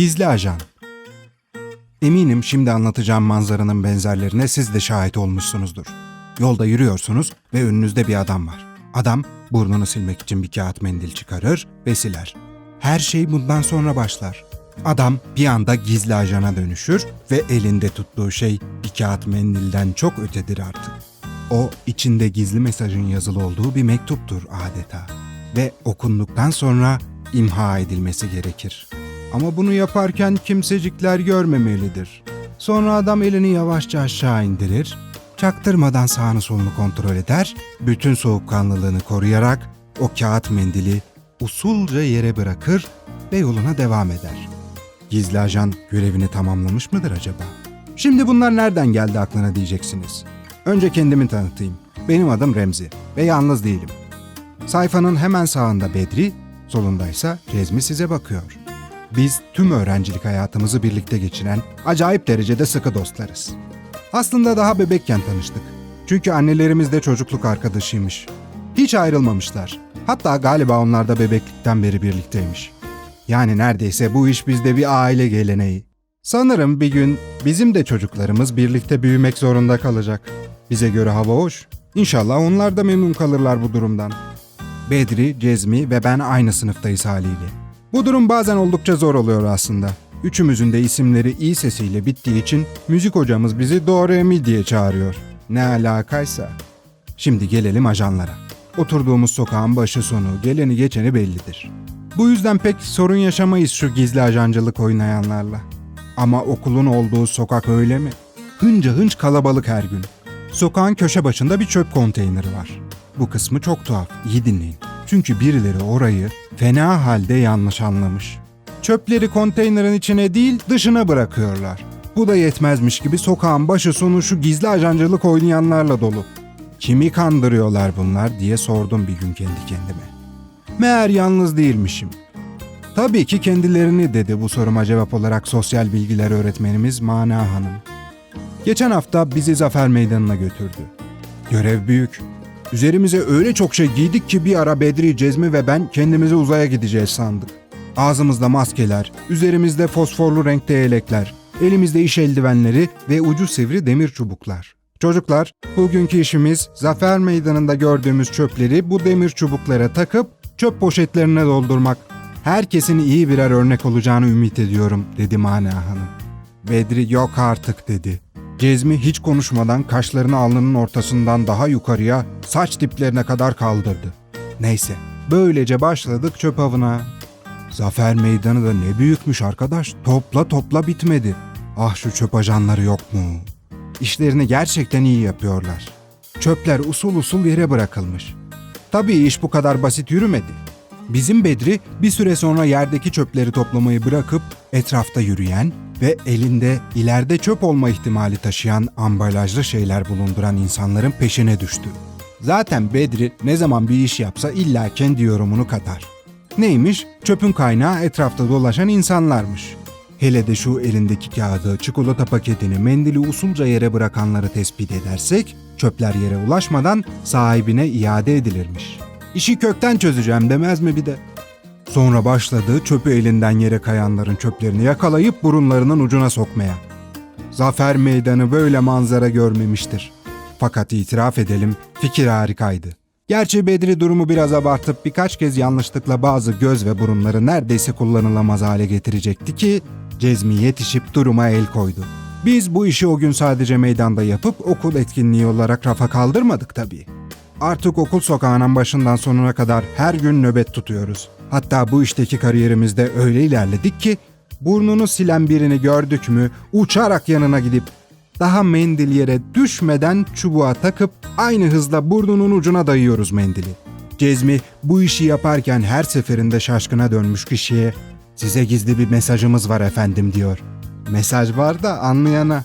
Gizli ajan. Eminim şimdi anlatacağım manzaranın benzerlerine siz de şahit olmuşsunuzdur. Yolda yürüyorsunuz ve önünüzde bir adam var. Adam burnunu silmek için bir kağıt mendil çıkarır ve siler. Her şey bundan sonra başlar. Adam bir anda gizli ajana dönüşür ve elinde tuttuğu şey bir kağıt mendilden çok ötedir artık. O içinde gizli mesajın yazılı olduğu bir mektuptur adeta ve okunduktan sonra imha edilmesi gerekir. Ama bunu yaparken kimsecikler görmemelidir. Sonra adam elini yavaşça aşağı indirir, çaktırmadan sağını solunu kontrol eder, bütün soğukkanlılığını koruyarak o kağıt mendili usulca yere bırakır ve yoluna devam eder. Gizli ajan görevini tamamlamış mıdır acaba? Şimdi bunlar nereden geldi aklına diyeceksiniz. Önce kendimi tanıtayım. Benim adım Remzi ve yalnız değilim. Sayfanın hemen sağında Bedri, solundaysa Cezmi size bakıyor. Biz tüm öğrencilik hayatımızı birlikte geçiren acayip derecede sıkı dostlarız. Aslında daha bebekken tanıştık. Çünkü annelerimiz de çocukluk arkadaşıymış. Hiç ayrılmamışlar. Hatta galiba onlar da bebeklikten beri birlikteymiş. Yani neredeyse bu iş bizde bir aile geleneği. Sanırım bir gün bizim de çocuklarımız birlikte büyümek zorunda kalacak. Bize göre hava hoş. İnşallah onlar da memnun kalırlar bu durumdan. Bedri, Cezmi ve ben aynı sınıftayız haliyle. Bu durum bazen oldukça zor oluyor aslında. Üçümüzün de isimleri i sesiyle bittiği için müzik hocamız bizi do re diye çağırıyor. Ne alakaysa. Şimdi gelelim ajanlara. Oturduğumuz sokağın başı sonu, geleni geçeni bellidir. Bu yüzden pek sorun yaşamayız şu gizli ajancılık oynayanlarla. Ama okulun olduğu sokak öyle mi? Hınca hınç kalabalık her gün. Sokağın köşe başında bir çöp konteyneri var. Bu kısmı çok tuhaf, iyi dinleyin. Çünkü birileri orayı fena halde yanlış anlamış. Çöpleri konteynerin içine değil dışına bırakıyorlar. Bu da yetmezmiş gibi sokağın başı sonu şu gizli ajancılık oynayanlarla dolu. Kimi kandırıyorlar bunlar diye sordum bir gün kendi kendime. Meğer yalnız değilmişim. Tabii ki kendilerini dedi bu soruma cevap olarak sosyal bilgiler öğretmenimiz Mana Hanım. Geçen hafta bizi Zafer Meydanı'na götürdü. Görev büyük. Üzerimize öyle çok şey giydik ki bir ara Bedri, Cezmi ve ben kendimizi uzaya gideceğiz sandık. Ağzımızda maskeler, üzerimizde fosforlu renkte yelekler, elimizde iş eldivenleri ve ucu sivri demir çubuklar. Çocuklar, bugünkü işimiz Zafer Meydanı'nda gördüğümüz çöpleri bu demir çubuklara takıp çöp poşetlerine doldurmak. Herkesin iyi birer örnek olacağını ümit ediyorum, dedi Mana Hanım. Bedri yok artık dedi. Cezmi hiç konuşmadan kaşlarını alnının ortasından daha yukarıya saç diplerine kadar kaldırdı. Neyse, böylece başladık çöp avına. Zafer meydanı da ne büyükmüş arkadaş. Topla topla bitmedi. Ah şu çöp ajanları yok mu? İşlerini gerçekten iyi yapıyorlar. Çöpler usul usul yere bırakılmış. Tabii iş bu kadar basit yürümedi. Bizim Bedri bir süre sonra yerdeki çöpleri toplamayı bırakıp etrafta yürüyen ve elinde ileride çöp olma ihtimali taşıyan ambalajlı şeyler bulunduran insanların peşine düştü. Zaten Bedri ne zaman bir iş yapsa illa kendi yorumunu katar. Neymiş? Çöpün kaynağı etrafta dolaşan insanlarmış. Hele de şu elindeki kağıdı, çikolata paketini, mendili usulca yere bırakanları tespit edersek, çöpler yere ulaşmadan sahibine iade edilirmiş. İşi kökten çözeceğim demez mi bir de? Sonra başladı çöpü elinden yere kayanların çöplerini yakalayıp burunlarının ucuna sokmaya. Zafer meydanı böyle manzara görmemiştir. Fakat itiraf edelim fikir harikaydı. Gerçi Bedri durumu biraz abartıp birkaç kez yanlışlıkla bazı göz ve burunları neredeyse kullanılamaz hale getirecekti ki Cezmi yetişip duruma el koydu. Biz bu işi o gün sadece meydanda yapıp okul etkinliği olarak rafa kaldırmadık tabii. Artık okul sokağının başından sonuna kadar her gün nöbet tutuyoruz. Hatta bu işteki kariyerimizde öyle ilerledik ki burnunu silen birini gördük mü uçarak yanına gidip daha mendil yere düşmeden çubuğa takıp aynı hızla burnunun ucuna dayıyoruz mendili. Cezmi bu işi yaparken her seferinde şaşkına dönmüş kişiye size gizli bir mesajımız var efendim diyor. Mesaj var da anlayana